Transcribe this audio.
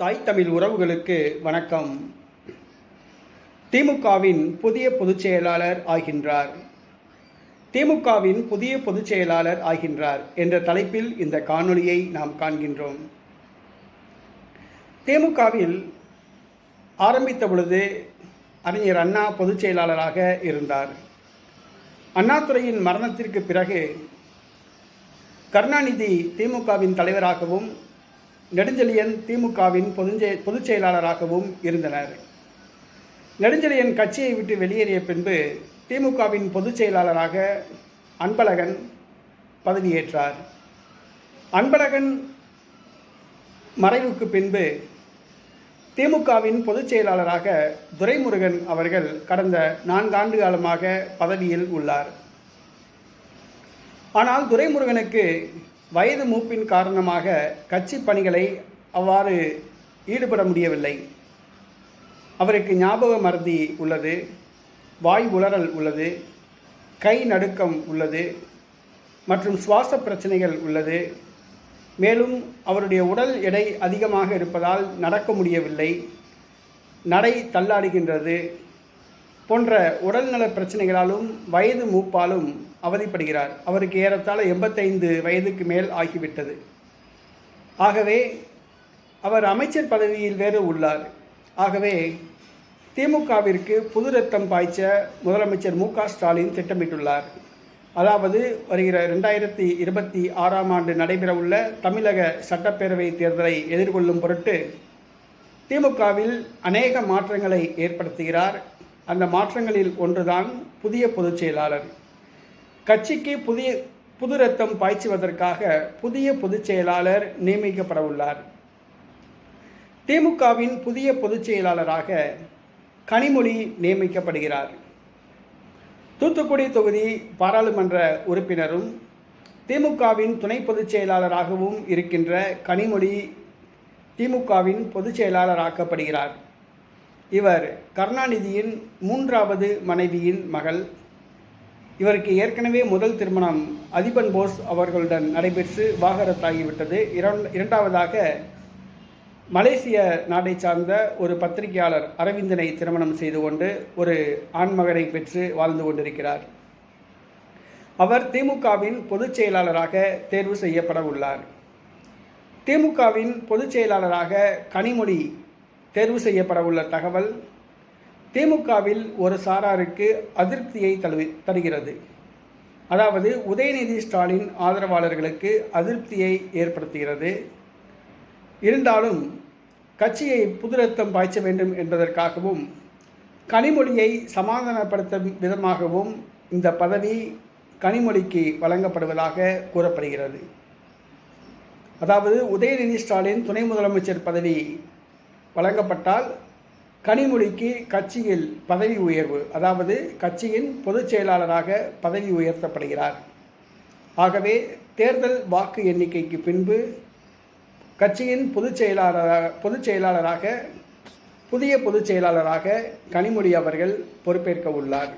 தாய் தமிழ் உறவுகளுக்கு வணக்கம். திமுகவின் புதிய பொதுச் செயலாளர் ஆகின்றார். திமுகவின் புதிய பொதுச் செயலாளர் ஆகின்றார் என்ற தலைப்பில் இந்த காணொளியை நாம் காண்கின்றோம். திமுகவில் ஆரம்பித்த பொழுது அறிஞர் அண்ணா பொதுச் செயலாளராக இருந்தார். அண்ணாதுறையின் மரணத்திற்கு பிறகு கருணாநிதி திமுகவின் தலைவராகவும் நெடுஞ்செழியன் திமுகவின் பொதுஞ்செய பொதுச் செயலாளராகவும் இருந்தனர். நெடுஞ்செழியன் கட்சியை விட்டு வெளியேறிய பின்பு திமுகவின் பொதுச் செயலாளராக அன்பழகன் பதவியேற்றார். அன்பழகன் மறைவுக்கு பின்பு திமுகவின் பொதுச் செயலாளராக துரைமுருகன் அவர்கள் கடந்த நான்காண்டு காலமாக பதவியில் உள்ளார். ஆனால் துரைமுருகனுக்கு வயது மூப்பின் காரணமாக கட்சி பணிகளை அவ்வாறு ஈடுபட முடியவில்லை. அவருக்கு ஞாபக மருந்தி உள்ளது வாய் உளறல் உள்ளது கை நடுக்கம் உள்ளது மற்றும் சுவாச பிரச்சனைகள் உள்ளது. மேலும் அவருடைய உடல் எடை அதிகமாக இருப்பதால் நடக்க முடியவில்லை. நடை தள்ளாடுகின்றது. போன்ற உடல்நல பிரச்சனைகளாலும் வயது மூப்பாலும் அவதிப்படுகிறார். அவருக்கு ஏறத்தாழ எண்பத்தைந்து வயதுக்கு மேல் ஆகிவிட்டது. ஆகவே அவர் அமைச்சர் பதவியில் வேறு உள்ளார். ஆகவே திமுகவிற்கு புது ரத்தம் பாய்ச்ச முதலமைச்சர் மு ஸ்டாலின் திட்டமிட்டுள்ளார். அதாவது வருகிற ரெண்டாயிரத்தி இருபத்தி ஆறாம் ஆண்டு நடைபெறவுள்ள தமிழக சட்டப்பேரவை தேர்தலை எதிர்கொள்ளும் பொருட்டு திமுகவில் அநேக மாற்றங்களை ஏற்படுத்துகிறார். அந்த மாற்றங்களில் ஒன்றுதான் புதிய பொதுச் செயலாளர் கட்சிக்கு புதிய புது ரத்தம் பாய்ச்சுவதற்காக புதிய பொதுச் செயலாளர் நியமிக்கப்பட உள்ளார் திமுகவின் புதிய பொதுச் செயலாளராக கனிமொழி நியமிக்கப்படுகிறார். தூத்துக்குடி தொகுதி பாராளுமன்ற உறுப்பினரும் திமுகவின் துணை பொதுச் செயலாளராகவும் இருக்கின்ற கனிமொழி திமுகவின் பொதுச் செயலாளராக்கப்படுகிறார் இவர் கருணாநிதியின் மூன்றாவது மனைவியின் மகள். இவருக்கு ஏற்கனவே முதல் திருமணம் அதிபன் போஸ் அவர்களுடன் நடைபெற்று வாகரத்தாகிவிட்டது. இரண்டாவதாக மலேசிய நாட்டை சார்ந்த ஒரு பத்திரிகையாளர் அரவிந்தனை திருமணம் செய்து கொண்டு ஒரு ஆண்மகனை பெற்று வாழ்ந்து கொண்டிருக்கிறார். அவர் திமுகவின் பொதுச் செயலாளராக தேர்வு செய்யப்பட உள்ளார். திமுகவின் பொதுச் செயலாளராக கனிமொழி தேர்வு செய்யப்பட உள்ள தகவல் திமுகவில் ஒரு சாராருக்கு அதிருப்தியை தழுவி தருகிறது. அதாவது உதயநிதி ஸ்டாலின் ஆதரவாளர்களுக்கு அதிருப்தியை ஏற்படுத்துகிறது. இருந்தாலும் கட்சியை புதுரத்தம் பாய்ச்ச வேண்டும் என்பதற்காகவும் கனிமொழியை சமாதானப்படுத்தும் விதமாகவும் இந்த பதவி கனிமொழிக்கு வழங்கப்படுவதாக கூறப்படுகிறது. அதாவது உதயநிதி ஸ்டாலின் துணை முதலமைச்சர் பதவி வழங்கப்பட்டால் கனிமொழிக்கு கட்சியில் பதவி உயர்வு அதாவது கட்சியின் பொதுச் செயலாளராக பதவி உயர்த்தப்படுகிறார். ஆகவே தேர்தல் வாக்கு எண்ணிக்கைக்கு பின்பு கட்சியின் பொதுச் செயலாளராக பொதுச் செயலாளராக புதிய பொதுச் செயலாளராக கனிமொழி அவர்கள் பொறுப்பேற்க உள்ளார்.